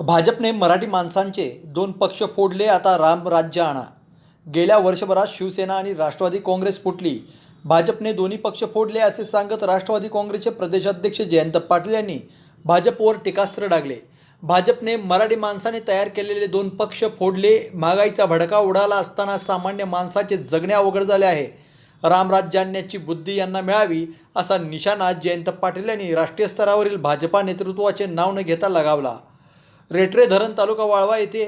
भाजपने मराठी माणसांचे दोन पक्ष फोडले आता राम राज्य आणा. गेल्या वर्षभरात शिवसेना आणि राष्ट्रवादी काँग्रेस फुटली. भाजपने दोन्ही पक्ष फोडले असे सांगत राष्ट्रवादी काँग्रेसचे प्रदेशाध्यक्ष जयंत पाटील यांनी भाजपवर टीकास्त्र डागले. भाजपने मराठी माणसाने तयार केलेले दोन पक्ष फोडले महागाईचा भडका उडाला असताना सामान्य माणसाचे जगणे अवघड झाले आहे. रामराज्य आणण्याची बुद्धी यांना मिळावी असा निशाणा जयंत पाटील यांनी राष्ट्रीय स्तरावरील भाजपा नेतृत्वाचे नाव न घेता लगावला. रेटरे धरण तालुका वाळवा येथे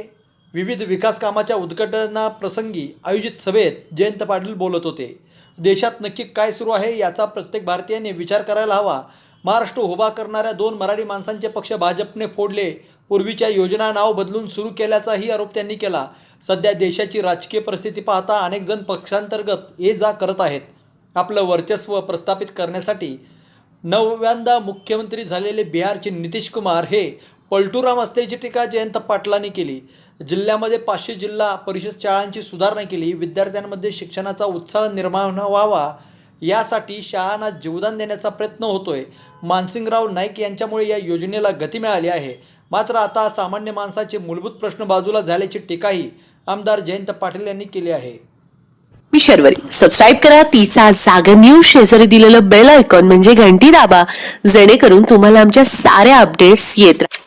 विविध विकास कामाच्या उद्घाटनाप्रसंगी आयोजित सभेत जयंत पाटील बोलत होते. देशात नक्की काय सुरू आहे याचा प्रत्येक भारतीयाने विचार करायला हवा. महाराष्ट्र उभा करणाऱ्या दोन मराठी माणसांचे पक्ष भाजपने फोडले. पूर्वीच्या योजना नाव बदलून सुरू केल्याचाही आरोप त्यांनी केला. सध्या देशाची राजकीय परिस्थिती पाहता अनेक जण पक्षांतर्गत ये जा करत आहेत. आपलं वर्चस्व प्रस्थापित करण्यासाठी नव्यांदा मुख्यमंत्री झालेले बिहारचे नितीश कुमार हे पलटूराम असल्याची टीका जयंत पाटलांनी केली. जिल्ह्यामध्ये पाचशे जिल्हा परिषद शाळांची सुधारणा केली. विद्यार्थ्यांमध्ये शिक्षणाचा उत्साह निर्माण व्हावा यासाठी शाळांना जीवदान देण्याचा प्रयत्न होतोय. मानसिंगराव नाईक यांच्यामुळे या योजनेला गती मिळाली आहे. मात्र आता सामान्य माणसाचे मूलभूत प्रश्न बाजूला झाल्याची टीकाही आमदार जयंत पाटील यांनी केली आहे. मी शर्वरी. सबस्क्राईब करा. तिचा जागर न्यूज शेजारी दिलेलं बेल आयकॉन म्हणजे घंटी दाबा. जेणेकरून तुम्हाला आमच्या साऱ्या अपडेट्स येत राहतील